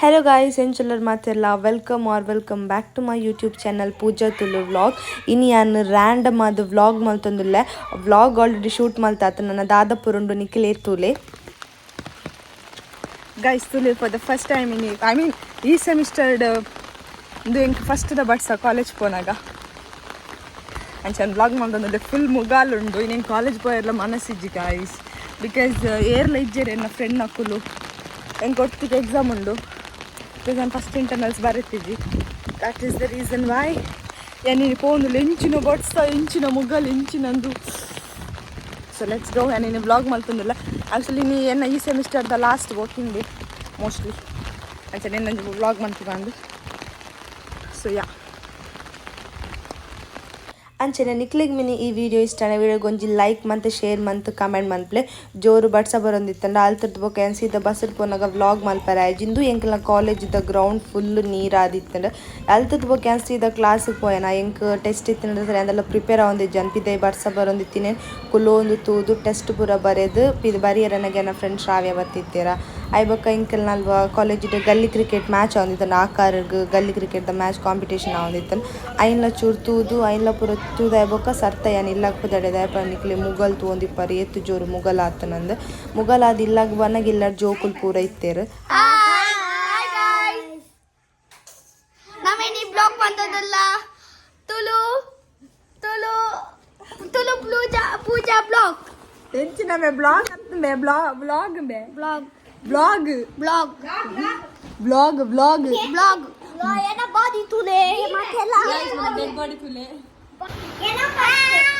Hello guys ಚಲರ್ ಮಾತೆಲ್ಲ welcome R welcome back to my YouTube channel Pooja Tulu vlog ಇನ್ನು ಯಾನು random ಅದು ವ್ಲಾಗ್ ಮಲ್ತೊಂದುಲ್ಲೆ ವ್ಲಾಗ್ ಆಲ್ರೆಡಿ ಶೂಟ್ ಮಲ್ತಾತ ನನ್ನ ದಾದಪುರುಂಡು ನಿಖಿಲೇ ತೂಲೆ. Guys ತುಲಿ for the first time in I mean ಈ ಸೆಮಿಸ್ಟರ್ಡ್ ಇದು ಫಸ್ಟ್ ದ ಬಟ್ಸ ಕಾಲೇಜ್ ಪೋನಾಗ. ಅಂಚನ್ ವ್ಲಾಗ್ ಮಾಡ್ದೊಂದು ಫುಲ್ ಮುಗಾಲುಂಡು ಇನ್ನೇನು ಕಾಲೇಜ್ ಪೋಯರ್ಲ ಮನಸ್ಸಿಜ್ಜಿ ಗಾಯ್ಸ್ ಬಿಕಾಸ್ ಏರ್ಲ ಇಜ್ಜೇರಿ ನನ್ನ ಫ್ರೆಂಡ್ ನಕ್ಕುಲು ಹೆಂಗೆ ಒಟ್ಟಿಗೆ ಎಕ್ಸಾಮ್ ಉಂಡು. ನಾನು first internals ಬರುತ್ತಿದ್ವಿ that is the reason why ಏನೇನು ಫೋನ್ ಇಂಚಿನ ಬಡ್ಸ, ಇಂಚಿನ ಮುಗ್ಗಲ್, ಇಂಚಿನಂದು. ಸೊ ಲೆಟ್ಸ್ ಗೋ ಏನೇನು ಬ್ಲಾಗ್ ಮಲ್ತಂದಿಲ್ಲ ಆ್ಯಕ್ಚುಲಿ ನೀ ಎನ್ನ ಈ ಸೆಮಿಸ್ಟರ್ದ last working day mostly actually ನನ್ನ ಬ್ಲಾಗ್ ಮಾಡ್ತೀವಿ ಬಂದು ಸೊ ಯಾ ಅಂಚೆನೆ ನಿಕ್ಲಿಗ್ ಮಿನಿ ಈ ವಿಡಿಯೋ ಇಷ್ಟ ವಿಡಿಯೋ ಗೊಂಜಿ ಲೈಕ್ ಮಂತ್ ಶೇರ್ ಮಂತ್ ಕಮೆಂಟ್ ಮಂತ್ಲೆ ಜೋರು ಬಡ್ಸ ಬರೋಂದಿತ್ತಂಡ. ಅಲ್ತದ ಬೊಕ ಏನ್ ಸೀದ ಬಸ್ಸಡ್ ಪೋನಾಗ ವ್ಲಾಗ್ ಮಲ್ಪರ. ಆಯ್ಜಿಂದು ಕಾಲೇಜ್ ಇದ್ದ ಗ್ರೌಂಡ್ ಫುಲ್ ನೀರಾದಿತ್ತಂಡ. ಅಲ್ತದ ಬೊಕ ಏನ್ ಸೀದ ಕ್ಲಾಸಿಗೆ ಪೋಯನ. ಎಂಕ್ ಟೆಸ್ಟ್ ಇತ್ತಂಡ ಸರಿ ಅಂದೆಲ್ಲ ಪ್ರಿಪೇರ್ ಆಗೊಂದಿಜ್ಜ ಪಿದೆ ಬಡ್ಸ ಬರೊಂದಿತ್ತಿನೇನು ಕುಲೋಂದು ತೂದು ಟೆಸ್ಟ್ ಪೂರ ಬರೆದು, ಪಿದ್ ಬರಿಯರನಗೆ ನನ್ನ ಫ್ರೆಂಡ್ ಶ್ರಾವ್ಯ ಬತ್ತಿತ್ತೀರ ಐ ಬೊಕ್ಕ ಇಂಕಲ್ ನಲ್ವ ಕಾಲೇಜ್ ಗಲ್ಲಿ ಕ್ರಿಕೆಟ್ ಮ್ಯಾಚ್ ಆವಂದಿತ್ತನ ಆಕಾರಗ್ ಗಲ್ಲಿ ಕ್ರಿಕೆಟ್ ದ ಮ್ಯಾಚ್ ಕಾಂಪಿಟೇಷನ್ ಆವಂದಿತ್ತನ ಐನ್ಲ ಚೂರು ತೂದು ಐನ್ಲ ಪೂರ ತೂದ ಬೊಕ್ಕ ಸರ್ತ ಯಾನ್ ಇಲ್ಲಾಗ್ ಪುದಡೆ ದಯಪ ನಿಕ್ಲಿ ಮುಗಲ್ ತೂಂದಿಪ್ಪರಿ ಎತ್ತು ಜೋರು ಮುಗಲ್ ಆತನಂದು ಮುಗಲ್ ಆದ್ ಇಲ್ಲಾಗ್ ಬನ್ನಗ ಇಲ್ಲಾಡ್ ಜೋಕುಲ್ ಪೂರ ಇತ್ತೇರ್. ತುಳು ತುಳು ಪೂಜಾ ಪೂಜಾ ಬ್ಲಾಗ್ ಎಂಚಿನ ಮೇ ಬ್ಲಾಗ್ ಮೇ blog blog May? Blog blog blog blog blog blog એના બોડી તુલે એમાં ખેલા બોડી તુલે એના પાસે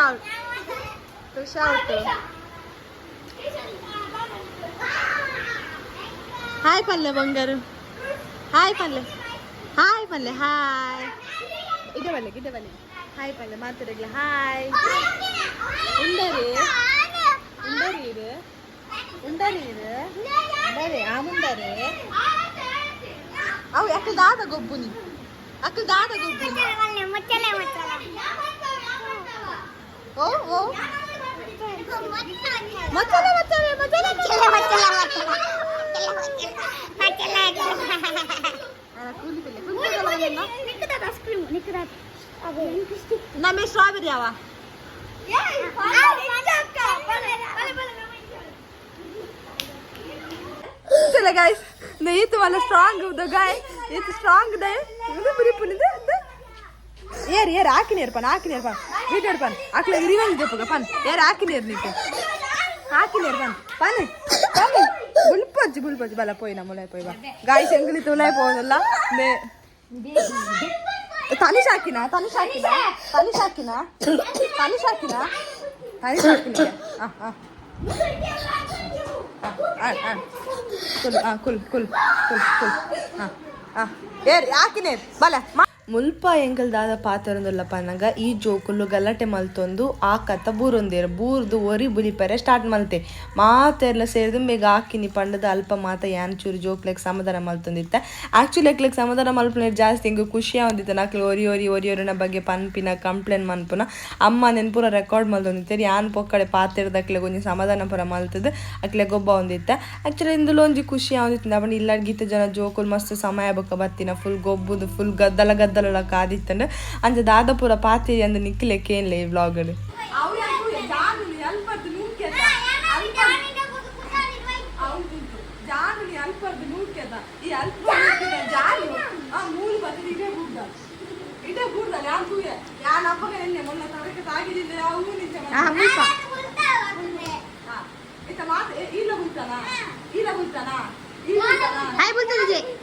shout. To. Shout. హాయ్ పల్లె బంగారు హాయ్ పల్లె హాయ్ పల్లె హాయ్ ఇదే పల్లెకి ఇదే పల్లె హాయ్ పల్లె మాత్రగల హాయ్ ఉండరు ఉండరు ఇరు ఉండరు ఇరు ఉండరు ఆముండరు అవు అక్కడ దాద గొబ్బుని అక్కడ దాద గొబ్బుని ದಾದ ಗೊಬ್ಬುನಿ ಓ ಓ ಮತ್ತಲ್ಲ ಮತ್ತಲ್ಲ ಮತ್ತಲ್ಲ ಕೂಲಿ ಬೆಲೆ ನಮ್ಮ ಸ್ಟ್ರಾಬೆರಿ ಯಾವ चला गाइस नहीं तो वाला स्ट्रांग द गाय ये तो स्ट्रांग दे ಇದು ಬರಿ ಪುನಿದೆ air air ಹಾಕಿನೇರ್ ಪನ್ ಹಾಕಿನೇರ್ ಪನ್ video ಪನ್ ಹಾಕ್ಲ revenge ದೆಪ್ಪಗ ಪನ್ air ಹಾಕಿನೇರ್ ನೀತೆ ಹಾಕಿನೇರ್ ಪನ್ ಪನ್ ಪನ್ ಬುಲ್ಪಜ್ಜಿ ಬುಲ್ಪಜ್ಜಿ ಬಲ ಪೋಯಿನ ಮುಳೆ ಪೋಯ್ ಬಾ ಗಾಯ್ಸ್ ಎಂಗ್ಲಿ ತುಲೈ ಪೋದಲ್ಲ ನೆ ತನಿಷ್ ಹಾಕಿನ ತನಿಷ್ ಹಾಕಿನ ತನಿಷ್ ಹಾಕಿನ ತನಿಷ್ ಹಾಕಿನ ತನಿಷ್ ಹಾಕಿನ ಆ ಆ ಆ ಆ ಕುಲ್ ಆ ಕುಲ್ ಕುಲ್ ಕುಲ್ ಕುಲ್ ಆ ಆ ಏರ್ ಹಾಕಿನೇರ್ ಬಲ ಮುಲ್ಪ ಎಂಗಲ್ ದಾದ ಪಾತರೊಂದುಲ್ಲ ಪನ್ನಗ ಈ ಜೋಕುಲು ಗಲಾಟೆ ಮಲ್ತೊಂದು, ಆ ಕಥ ಬೂರೊಂದೇರು, ಬೂರ್ದು ಒರಿ ಬುಲಿಪರೆ ಸ್ಟಾರ್ಟ್ ಮಲ್ತೆ. ಮಾತೆರ್ಲ ಸೇರಿದು ಬೇಗ ಹಾಕಿನಿ ಪಂಡದ ಅಲ್ಪ ಮಾತ ಯಾನ್ ಚೂರು ಜೋಕ್ಲೆಗ್ ಸಮಾಧಾನ ಮಲ್ತೊಂದಿತ್ತ. ಆ್ಯಕ್ಚುಲಿ ಅಕ್ಲೆಗ್ ಸಮಾಧಾನ ಮಲ್ಪನೆ ಜಾಸ್ತಿ ಹಿಂಗೆ ಖುಷಿ ಹೊಂದಿತ್ತ ನಾಕ್ಲಿ ಒರಿ ಒರಿ ಒರಿ ಒರಿನ ಬಗ್ಗೆ ಪನ್ಪಿನ ಕಂಪ್ಲೇಂಟ್ ಮನ್ಪುನ. ಅಮ್ಮ ನೆನ್ಪುರ ರೆಕಾರ್ಡ್ ಮಲ್ತೊಂದಿತ್ತೇರಿ, ಯಾನ್ ಪೊಕ್ಕಡೆ ಪಾತೆರ್ದಕ್ಲೆ ಒಂಜಿ ಸಮಾಧಾನ ಪರ ಮಲ್ತದ ಅಕ್ಲೆ ಗೊಬ್ಬ ಒಂದಿತ್ತ. ಆ್ಯಕ್ಚುಲಿ ಇಂದುಲು ಒಂಜಿ ಖುಷಿ ಆಗೊಂದಿತ್ತು ಅವನ ಇಲ್ಲ ಗೀತ ಜನ ಜೋಕುಲ್ ಮಸ್ತ್ ಸಮಯ ಬೊಕ್ಕ ಬತ್ತಿನ, ಫುಲ್ ಗೊಬ್ಬುದು, ಫುಲ್ ಗದ್ದಲ ಗದ್ದಲ ശബ്ദമുള്ള ആദ്യത്തണ്ട് അഞ്ച് ദാദപുര പാത്തി എന്ന് നിക്കിലേക്കേനില്ലേ ഈ വ്ളോഗിൽ ಇಲ್ಲ ಬುಲ್ತಾನ ಇಲ್ಲ ಬುಲ್ತಾನ ಇಲ್ಲ ಬುಲ್ತಾನ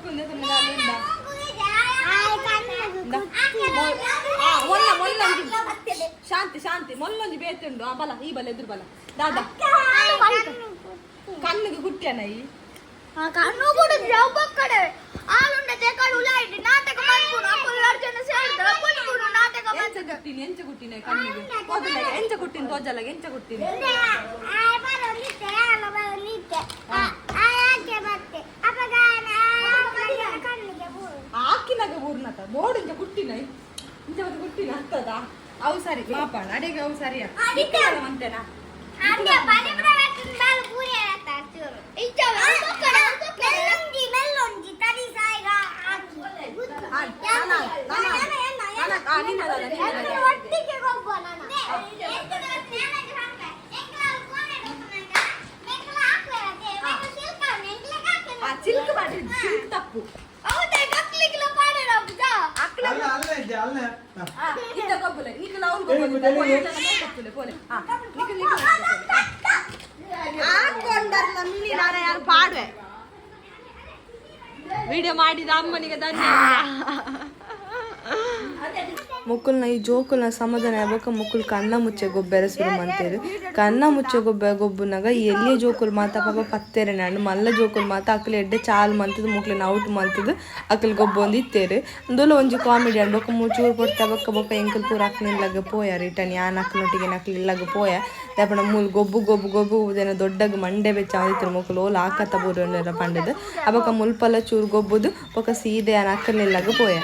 ಆವಡ ಕೊರ್ಕೊಂಡೆ ತಮ್ಮ ದಾಲ ಉಂಡ ಆ ಮೊಲ್ಲ ಮೊಲ್ಲೊಂಜಿ ಶಾಂತಿ ಶಾಂತಿ ಮೊಲ್ಲೊಂಜಿ ಬೇತುಂಡು ಆ ಬಲ ಈ ಬಲ ಎದುರು ಬಲ ದಾದ ಕಣ್ಣಿಗೆ ಗುಟ್ಟ್ಯಾನ ಈ ಕಣ್ಣು ಕೂಡ ಜಬ್ಬ ಕಡೆ ಆಲುಂಡೆ ತೆಕಡು ಉಲಾಯಿಡಿ ನಾಟಕ ಮಾಡ್ಕೊಂಡು ಅಪ್ಪಲು ಎರಡು ಜನ ಸೇರಿದ್ರೆ ಕುತ್ಕೊಂಡು ನಾಟಕ ಎಂಚ ಗುಟ್ಟಿನಿ ಎಂಚ ಗುಟ್ಟಿನಿ ಕಣ್ಣಿಗೆ ಓದಲಾಗ ಎಂಚ ಗುಟ್ಟಿನಿ ತೋಜಲಾಗ ಎಂಚ ಗುಟ್ಟಿನಿ ಆಕಿನಾಗ ಊರ್ನತ ಬೋಡಿಂಚ ಗುಟ್ಟಿನ ಇಂಚ ಮತ್ತೆ ಗುಟ್ಟಿನ ಹತ್ತದ ಅವು ಸರಿ ಮಾಪಾಣ ಅಡಿಗೆ ಅವು ಸರಿಯಾ ಅಂತೇನಾ ಆ ನಿಖಿಲ್ ಅವ್ನು ಗೊಬ್ಬಲೆ ಪೋಲೆ ತಪ್ಪುಲೆ ಪೋಲೆ ಆ ನಿಖಿಲ್ ನಿಖಿಲ್ ಹಾಕೊಂಡಲ್ಲ ಮಿನಿ ನಾನು ಯಾರು ಪಾಡುವೆ ವಿಡಿಯೋ ಮಾಡಿದ ಅಮ್ಮನಿಗೆ ಧನ್ಯ ಮುಕ್ಕುಲ್ನ ಈ ಜೋಕುಲ್ನ ಸಮಾಧಾನ ಆಗ್ಬೇಕ ಮುಕ್ಕುಲ್ ಕಣ್ಣ ಮುಚ್ಚೆ ಗೊಬ್ಬೆರ ಶುರು ಮಂತೇರು. ಕಣ್ಣ ಮುಚ್ಚೆ ಗೊಬ್ಬೆ ಗೊಬ್ಬನಾಗ ಎಲ್ಲಿ ಜೋಕುಲ್ ಮಾತ? ಪಾಪ ಪತ್ತೇರೆ ನಾನು ಮಲ್ಲ ಜೋಕುಲ್ ಮಾತ ಅಕ್ಕಲ್ ಎಡ್ಡೆ ಚಾಲ್ ಮಂತದ, ಮುಕ್ಲಿನ ಔಟ್ ಮಂತದ ಅಕ್ಕಲ್ ಗೊಬ್ಬ ಒಂದು ಇತ್ತೇರೆ. ಅಂದೋಲ ಒಂಜಿ ಕಾಮಿಡಿ ಅನ್ಬೇಕು ಮೂಚೂರು ಕೊಡ್ತಾ ಬಕ್ಕ ಬೊಕ್ಕ ಎಂಕಲ್ ಪೂರ ಅಕ್ಕನಿಲ್ಲಾಗ ಪೋಯ ರಿಟರ್ನ್ ಯಾನ್ ಅಕ್ಕನೊಟ್ಟಿಗೆ ಇಲ್ಲಾಗ ಪೋಯ? ದಾಪಣ ಮೂಲ್ ಗೊಬ್ಬು ಗೊಬ್ಬು ಗೊಬ್ಬು ಉದೇನ ದೊಡ್ಡಗ ಮಂಡೆ ಬೆಚ್ಚ ಆಯ್ತು ಮುಕ್ಕಲು ಓಲ್ ಆಕತ್ತ ಬೂರ ಪಂಡದ. ಅಬಕ ಮುಲ್ಪಲ್ಲ ಚೂರು ಗೊಬ್ಬುದು, ಬೊಕ ಸೀದೆ ಯಾನ್ ಅಕ್ಕನಿಲ್ಲಾಗ ಪೋಯ?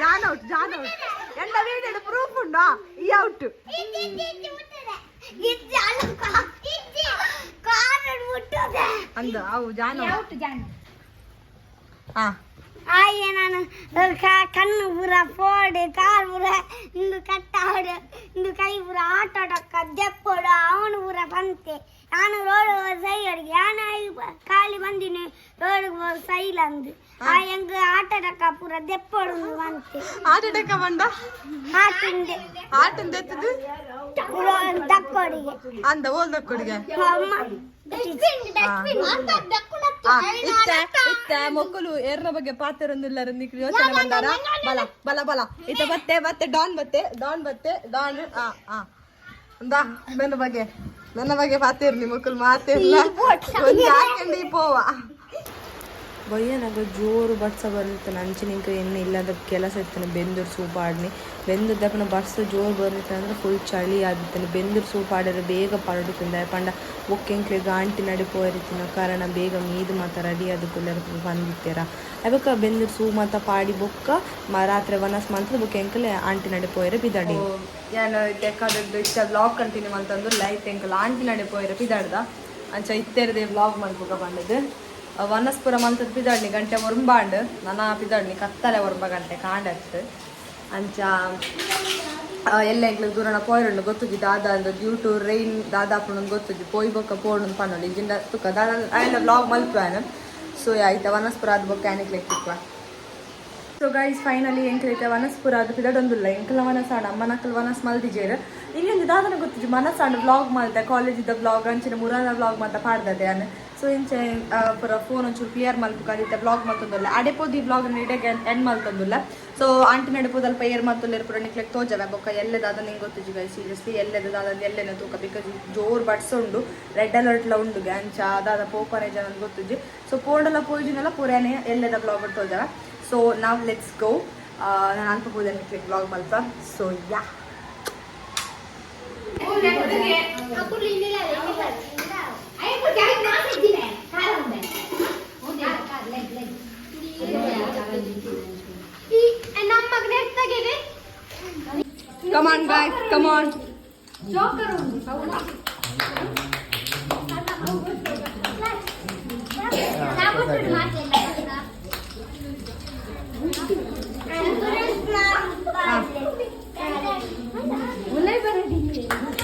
జాన్ అవుట్ జాన్ అవుట్ ఎండ వీడి ప్రూఫ్ ఉండా ఈ అవుట్ అంద అవు జాన్ అవుట్ జాన్ ఆ ஆயே நான் கண்ணு பூரா போடு கால் பூரா இந்த கை ஆட்டோட கதை அவனு ಬಂತೆ ನಾನು ರೋಡ್ ಸೈ ಅಡಿಗೆ ನಾನು ಐ- ಖಾಲಿ ಬಂದಿನಿ ರೋಡ್ ಸೈಲ್ ಅಂದು ಆ ಹೆಂಗ ಆಟ ಆಡಕ್ಕ ಪೂರ ದೆಪ್ಪೋಡು ಬಂತೆ ಆಟಡಕ ಬಂಡ ಆಟಿಂದೆ ಆಟಂದ ಎತ್ತದು ದಕ್ಕೋಡಿಗೆ ಅಂದ ಓಲ್ದ ಕೊಡಿಗೆ ಅಮ್ಮ ಇತ್ತ ಇತ್ತ ಮಕ್ಕಳು ಎರ್ರ ಬಗ್ಗೆ ಪಾತ್ರರೊಂದಿಲ್ಲರ ನಿಕ್ಲಿ ಯೋಚನೆ ಬಂದಾರ ಬಲ ಬಲ ಬಲ ಇತ್ತ ಬತ್ತೆ ಬತ್ತೆ ಡಾನ್ ಬತ್ತೆ ಡಾನ್ ಬತ್ತೆ ಡಾನ್ ಆ ಆ ಅಂದ ಬೆನ್ನ ಬಗ್ಗೆ ನನ್ನ ಬಗ್ಗೆ ಪಾತಿರ್ಲಿ ಮಕ್ಕಳು ಮಾತಿರ್ಲ ಒಂದು ಹಾಕಂಡಿ ಪೋವ. ಬಯ್ಯನಾಗ ಜೋರು ಬಡ್ಸ ಬಂದಿತ್ತು. ಅಂಚಿನಿಂಕ ಏನು ಇಲ್ಲದ ಕೆಲಸ ಇರ್ತಾನೆ ಬೆಂದೂರು ಆಡ್ನಿ. ಬೆಂದದ್ದಪ್ಪನ ಬಡ್ಸ ಜೋರು ಬಂದಿತ್ತು ಅಂದ್ರೆ ಫುಲ್ ಚಳಿ ಆದಿತ್ತಾನೆ ಬೆಂದೂರು ಸೂಪ್ ಆಡಿದ್ರೆ ಬೇಗ ಪರಡುತ್ತದೆ ಪಂಡ ಬೊಕ್ಕೆಂಕ್ಲೆ ಗಾಂಟಿ ನಡಿಪೋರಿತ್ತಿನ ಕಾರಣ ಬೇಗ ಮೀದು ಮಾತ ರೆಡಿ ಆದ ಕುಲ್ಲರ ಬಂದಿತ್ತೀರ. ಅದಕ್ಕೆ ಬೆಂದೂರು ಸೂ ಮಾತ ಪಾಡಿ ಬೊಕ್ಕ ರಾತ್ರಿ ವನಸ್ ಮಾತ್ರ ಬೊಕ್ಕೆಂಕಲೆ ಆಂಟಿ ನಡಿಪೋಯ್ರೆ ಬಿದಾಡಿ. ಏನು ತೆಕ್ಕಾದದ್ದು ಇಷ್ಟ ಬ್ಲಾಗ್ ಕಂಟಿನ್ಯೂ ಅಂತಂದ್ರೆ ಲೈಫ್ ಎಂಕಲ್ ಆಂಟಿ ನಡೆ ಬಿದಾಡ್ದ. ಅಂಚ ಇತ್ತೆರದೇ ಬ್ಲಾಗ್ ಮಾಡ್ಬೋಕ ಬಂದದ್ದು. ವನಸ್ಪುರ ಮಂತದ ಪಿದಾಡ್ನಿ ಗಂಟೆ ಒರಂಬಾಂಡ್ ನನ್ನ ಪಿದಾಡ್ನಿ ಕತ್ತಲೆ ಒರಂಬ ಗಂಟೆ ಕಾಂಡತ್ತು. ಅಂಚ ಎಲ್ಲ ಎಂಕ್ಲು ದೂರನ ಪೋಯ್ರಣ್ಣು ಗೊತ್ತಿದ್ದು ದಾದಾ ಅಂದ ಡ್ಯೂ ಟು ರೈನ್ ದಾದ ಪುಣ್ಣ ಗೊತ್ತು ಪೋಯ್ ಬೊಕ್ಕ ಪೋರ್ಡು ಪನ್ನೋಡು ಇಜಿಂದ ತುಕ ದಾದ ಆಯ್ನ ಬ್ಲಾಗ್ ಸೊ ಆಯ್ತಾ ವನಸ್ಪುರ ಅದು ಬೊಕ್ಕ ಆನಿಕ್ ಲೆಕ್ಕಿತ್ವ ಸೊ ಗೈಸ್ ಫೈನಲಿ ಎಂಕಲೈತೆ ವನಸ್ಪುರ ಅದು ಪಿದಡೊಂದುಲ್ಲ. ಎಂಕಲ ವನಸಾಡ ಅಮ್ಮನಕ್ಕಲ್ ವನಸ್ ಮಲ್ದಿಜೇರು ಒಂದು ದಾದನ ಗೊತ್ತಿದ್ದು ಮನಸ್ಸಾಂಡು ವ್ಲಾಗ್ ಮಾಡ್ದೆ ಇದ್ದ ಬ್ಲಾಗ್ ಅಂಚಿನ ಮುರಾನ ಬ್ಲಾಗ್ ಮಾತ್ರ ಪಾಡ್ದದೆ ಅನ್ನ ಸೊ ಇಂಚೆ ಪುರ ಫೋನ್ ಒಂಚೂರು ಕ್ಲಿಯರ್ ಮಲ್ಪು ಬ್ಲಾಗ್ ಮತ್ತೊಂದುಲ್ಲ ಅಡೆಪೋದು ಈ ಬ್ಲಾಗ್ ನೀಡೆಗೆ ಎಂಡ್ ಮಲ್ತೊಂದುಲ್ಲ ಸೊ ಆಂಟಿ ನಡೆಪೋದು ಅಲ್ಪ ಏರ್ ಮತ್ತೊಲ್ಲ ಪುರ ನಿಕ್ಲೆಕ್ ತೋಜವೆ ಬೊಕ್ಕ ಎಲ್ಲದಾದ ನಿಂಗೆ ಗೊತ್ತಿಜಿ ಗೈ ಸೀರಿಯಸ್ಲಿ ಎಲ್ಲದಾದ ಎಲ್ಲೆನ ತೂಕ ಬಿಕಾಸ್ ಜೋರ್ ಬಟ್ಸ್ ಉಂಡು, ರೆಡ್ ಅಲರ್ಟ್ಲ ಉಂಡು, ಗ್ಯಾಂಚ, ಅದಾದ ಪೋಪನೆ ಜನ ಗೊತ್ತಿಜಿ ಸೊ ಪೋಂಡಲ ಪೋಯ್ಜಿನೆಲ್ಲ ಪುರಾನೆ ಎಲ್ಲದ ಬ್ಲಾಗ್ ತೋಜವೆ. ಸೊ ನಾವು ಲೆಟ್ಸ್ ಗೋ ನಾನು ಅಲ್ಪ ಪೂಜೆ ನಿಕ್ಲೆಕ್ ಬ್ಲಾಗ್ ಮಲ್ಪ ಸೊ ಯಾ ನಮ್ಮ ಕಮಾನ್ ಗಾಯ್ಸ್ ಕಮಾನ್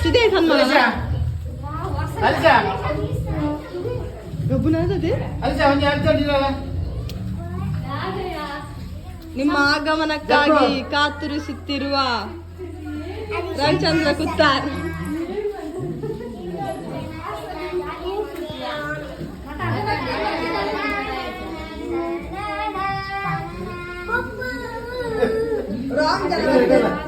ಇದೆ ಸನ್ಮಾನ ಗಬ್ಬುನದೇ ನಿಮ್ಮ ಆಗಮನಕ್ಕಾಗಿ ಕಾತುರಿಸುತ್ತಿರುವ Ramchandra कुत्तार Ramachandra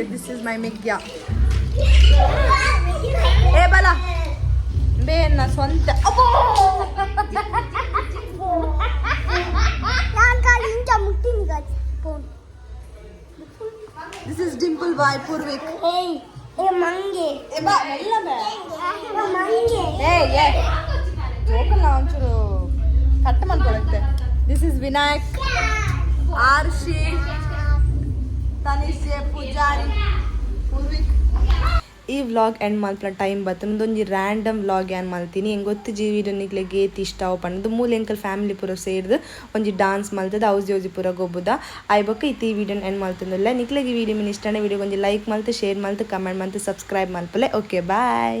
so guys this is my ಮಿಗ್ಯ ಏ ಬಲ ಬೇನ ಸ್ವಂತ this is dimple boy Poorvik ಮಂಗೆ ಜೋಕಲ್ಲ ಒಂಚೂರು. ಕಟ್ ಮಾಡ್ಕೊಳತ್ತೆ ದಿಸ್ ಇಸ್ ವಿನಾಯಕ್ ಆರ್ಷಿ ಈ ವ್ಲಾಗ್ ಎಂಡ್ ಮಲ್ಪನ ಟೈಮ್ ಬತ್ತು ಒಂದೊಂಜಿ ರ್ಯಾಂಡಮ್ ವ್ಲಾಗ್ ಏನ್ ಮಲ್ತೀನಿ ಹೆಂಗೆ ಗೊತ್ತು? ಜಿ ವಿಡಿಯೋ ನಿಕ್ಲೆ ಗೇತ್ ಇಷ್ಟ ಅದು ಮೂಲ ಎಂಕಲ್ ಫ್ಯಾಮಿಲಿ ಪೂರ ಸೇರ್ದು ಒಂಜಿ ಡಾನ್ಸ್ ಮಲ್ತದ ಹೌಸ್ ಔಸಿ ಪೂರ ಗೊಬ್ಬುದ. ಆಯ್ ಬೊಕ್ಕ ಇತ್ತು ಈ ವಿಡಿಯೋನ ಎಂಡ್ ಮಲ್ತಂದಿಲ್ಲ ನಿಕ್ಲೆಗೆ ವಿಡಿಯೋ ಮಿನ್ ಇಷ್ಟನೇ ವಿಡಿಯೋ ಒಂಜಿ ಲೈಕ್ ಮಲ್ತು ಶೇರ್ ಮಲ್ತು ಕಮೆಂಟ್ ಮಲ್ತು ಸಬ್ಸ್ಕ್ರೈಬ್ ಮಲ್ಪಲೆ ಓಕೆ ಬಾಯ್